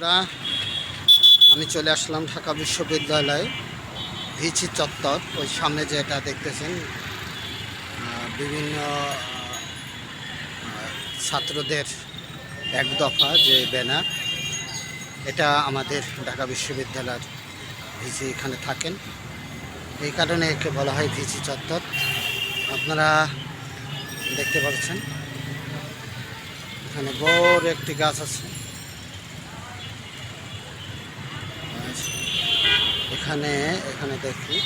বন্ধুরা, আমি চলে আসলাম ঢাকা বিশ্ববিদ্যালয়ে, ভিচি চত্বর, ওই সামনে যেটা দেখতেছেন বিভিন্ন ছাত্রদের এক দফা যে ব্যানার, এটা আমাদের ঢাকা বিশ্ববিদ্যালয়ের ভিচি এখানে থাকেন। এই কারণে একে বলা হয় ভিচি চত্বর। আপনারা দেখতে পাচ্ছেন, এখানে বড় একটি গাছ আছে। এখানে এখানে দেখি।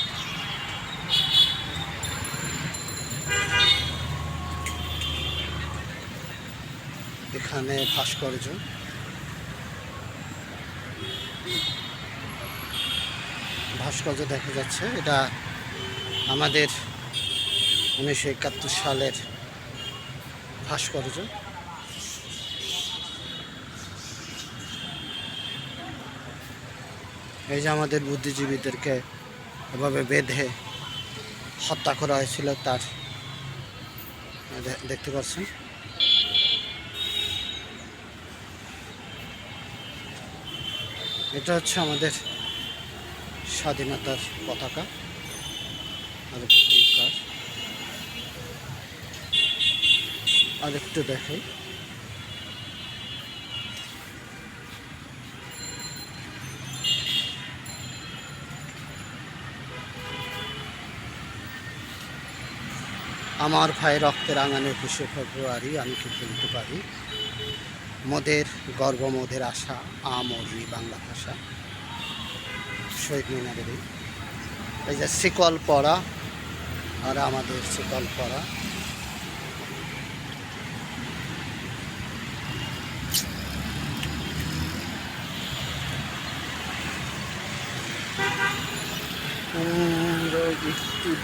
এখানে ভাস্কর্য। ভাস্কর্য দেখা যাচ্ছে। এটা আমাদের উনিশশো একাত্তর সালের ভাস্কর্য। এই যে আমাদের বুদ্ধিজীবীদেরকে এভাবে বেঁধে হত্যা করা হয়েছিল তার দেখতে পাচ্ছেন এটা হচ্ছে আমাদের স্বাধীনতার পতাকা আর। আর একটু আমার ভাই রক্তে রাঙানো একুশে ফেব্রুয়ারি আমি কি বলতে পারি? মোদের গর্ব, মোদের আশা আমরি বাংলা ভাষা। শহীদ মিনারের এই। যে শিকল পড়া আর আমাদের শিকল পড়া।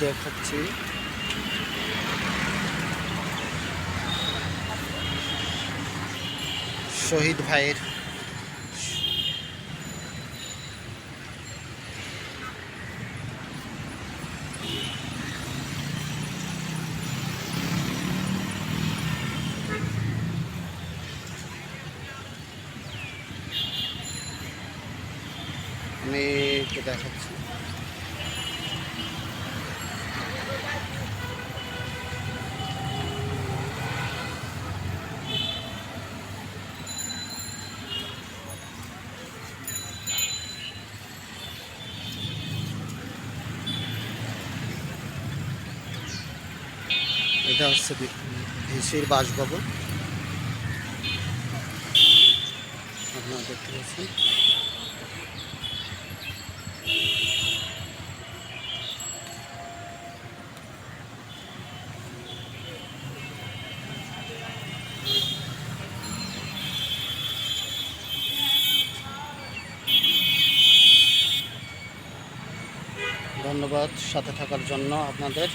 দেখাচ্ছি। শহীদ ভাইয়ের আমি একটু দেখাচ্ছি। এটা হচ্ছে ভিসির বাসভবন। আপনারা দেখতে পাচ্ছেন। ধন্যবাদ সাথে থাকার জন্য আপনাদের।